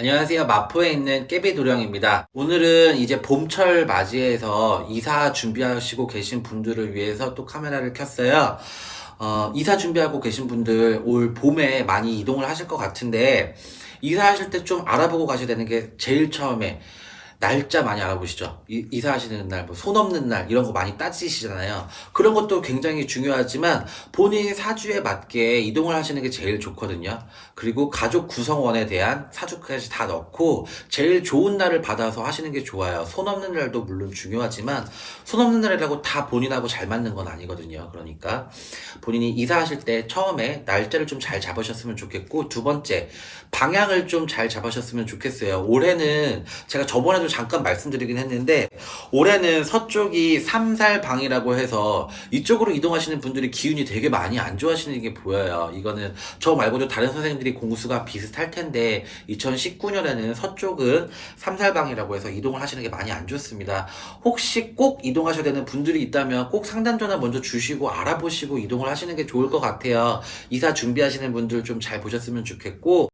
안녕하세요. 마포에 있는 깨비 도령입니다. 오늘은 이제 봄철 맞이해서 이사 준비하시고 계신 분들을 위해서 또 카메라를 켰어요. 어, 이사 준비하고 계신 분들 올 봄에 많이 이동을 하실 것 같은데, 이사하실 때 좀 알아보고 가셔야 되는 게 제일 처음에 날짜 많이 알아보시죠. 이, 사하시는 날, 뭐, 손 없는 날, 이런 거 많이 따지시잖아요. 그런 것도 굉장히 중요하지만, 본인 사주에 맞게 이동을 하시는 게 제일 좋거든요. 그리고 가족 구성원에 대한 사주까지 다 넣고, 제일 좋은 날을 받아서 하시는 게 좋아요. 손 없는 날도 물론 중요하지만, 손 없는 날이라고 다 본인하고 잘 맞는 건 아니거든요. 그러니까, 본인이 이사하실 때 처음에 날짜를 좀 잘 잡으셨으면 좋겠고, 두 번째, 방향을 좀 잘 잡으셨으면 좋겠어요. 올해는 제가 저번에도 잠깐 말씀드리긴 했는데 올해는 서쪽이 삼살방이라고 해서 이쪽으로 이동하시는 분들이 기운이 되게 많이 안 좋아하시는 게 보여요. 이거는 저 말고도 다른 선생님들이 공수가 비슷할 텐데 2019년에는 서쪽은 삼살방이라고 해서 이동을 하시는 게 많이 안 좋습니다. 혹시 꼭 이동하셔야 되는 분들이 있다면 꼭 상담 전화 먼저 주시고 알아보시고 이동을 하시는 게 좋을 것 같아요. 이사 준비하시는 분들 좀 잘 보셨으면 좋겠고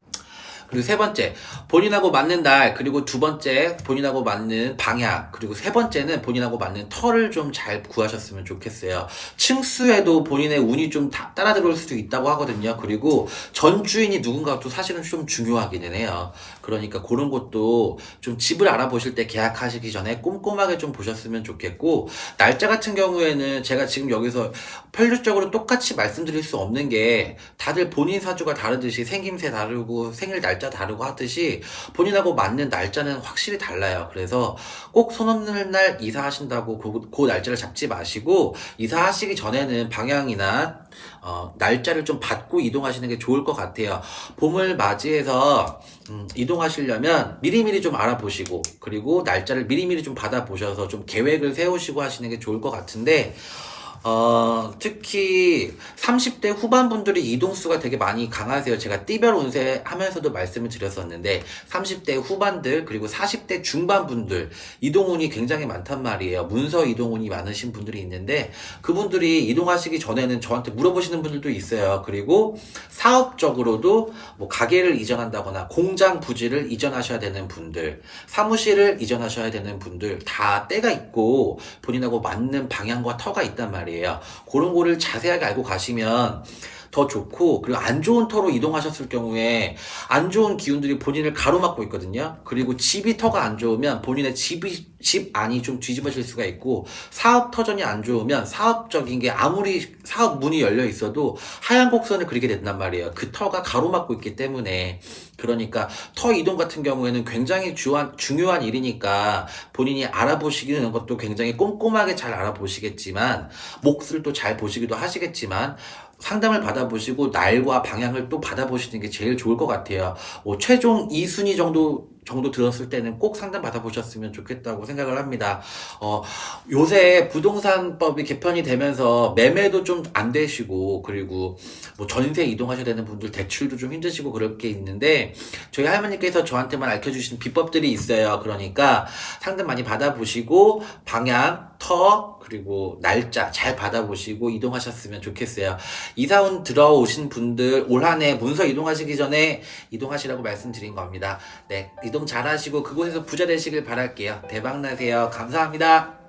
그리고 세 번째, 본인하고 맞는 날, 그리고 두 번째, 본인하고 맞는 방향, 그리고 세 번째는 본인하고 맞는 털을 좀 잘 구하셨으면 좋겠어요. 층수에도 본인의 운이 좀 다- 따라 들어올 수도 있다고 하거든요. 그리고 전 주인이 누군가가 또 사실은 좀 중요하기는 해요. 그러니까 그런 것도 좀 집을 알아보실 때 계약하시기 전에 꼼꼼하게 좀 보셨으면 좋겠고, 날짜 같은 경우에는 제가 지금 여기서 편류적으로 똑같이 말씀드릴 수 없는 게 다들 본인 사주가 다르듯이 생김새 다르고 생일 날짜 다르고 하듯이 본인하고 맞는 날짜는 확실히 달라요. 그래서 꼭 손 없는 날 이사하신다고 그, 그 날짜를 잡지 마시고 이사하시기 전에는 방향이나 어, 날짜를 좀 받고 이동하시는 게 좋을 것 같아요. 봄을 맞이해서 음, 이동하시려면 미리미리 좀 알아보시고 그리고 날짜를 미리미리 좀 받아보셔서 좀 계획을 세우시고 하시는 게 좋을 것 같은데 어, 특히 30대 후반 분들이 이동수가 되게 많이 강하세요. 제가 띠별 운세 하면서도 말씀을 드렸었는데 30대 후반들 그리고 40대 중반 분들 이동운이 굉장히 많단 말이에요. 문서 이동운이 많으신 분들이 있는데 그분들이 이동하시기 전에는 저한테 물어보시는 분들도 있어요. 그리고 사업적으로도 뭐 가게를 이전한다거나 공장 부지를 이전하셔야 되는 분들, 사무실을 이전하셔야 되는 분들 다 때가 있고 본인하고 맞는 방향과 터가 있단 말이에요. 그런 거를 자세하게 알고 가시면 더 좋고 그리고 안 좋은 터로 이동하셨을 경우에 안 좋은 기운들이 본인을 가로막고 있거든요. 그리고 집이 터가 안 좋으면 본인의 집이 집 안이 좀 뒤집어질 수가 있고 사업 터전이 안 좋으면 사업적인 게 아무리 사업 문이 열려 있어도 하얀 곡선을 그리게 된단 말이에요. 그 터가 가로막고 있기 때문에 그러니까 터 이동 같은 경우에는 굉장히 주한, 중요한 일이니까 본인이 알아보시는 것도 굉장히 꼼꼼하게 잘 알아보시겠지만 몫을 또 잘 보시기도 하시겠지만 상담을 받아보시고 날과 방향을 또 받아보시는 게 제일 좋을 것 같아요. 뭐 최종 2순위 정도 정도 들었을 때는 꼭 상담 받아보셨으면 좋겠다고 생각을 합니다. 어, 요새 부동산법이 개편이 되면서 매매도 좀 안 되시고 그리고 뭐 전세 이동하셔야 되는 분들 대출도 좀 힘드시고 그럴 게 있는데 저희 할머니께서 저한테만 알려주신 비법들이 있어요. 그러니까 상담 많이 받아보시고 방향, 터 그리고 날짜 잘 받아보시고 이동하셨으면 좋겠어요. 이사온 들어오신 분들 올 한 해 문서 이동하시기 전에 이동하시라고 말씀드린 겁니다. 네, 이동 잘 하시고 그곳에서 부자 되시길 바랄게요. 대박 나세요. 감사합니다.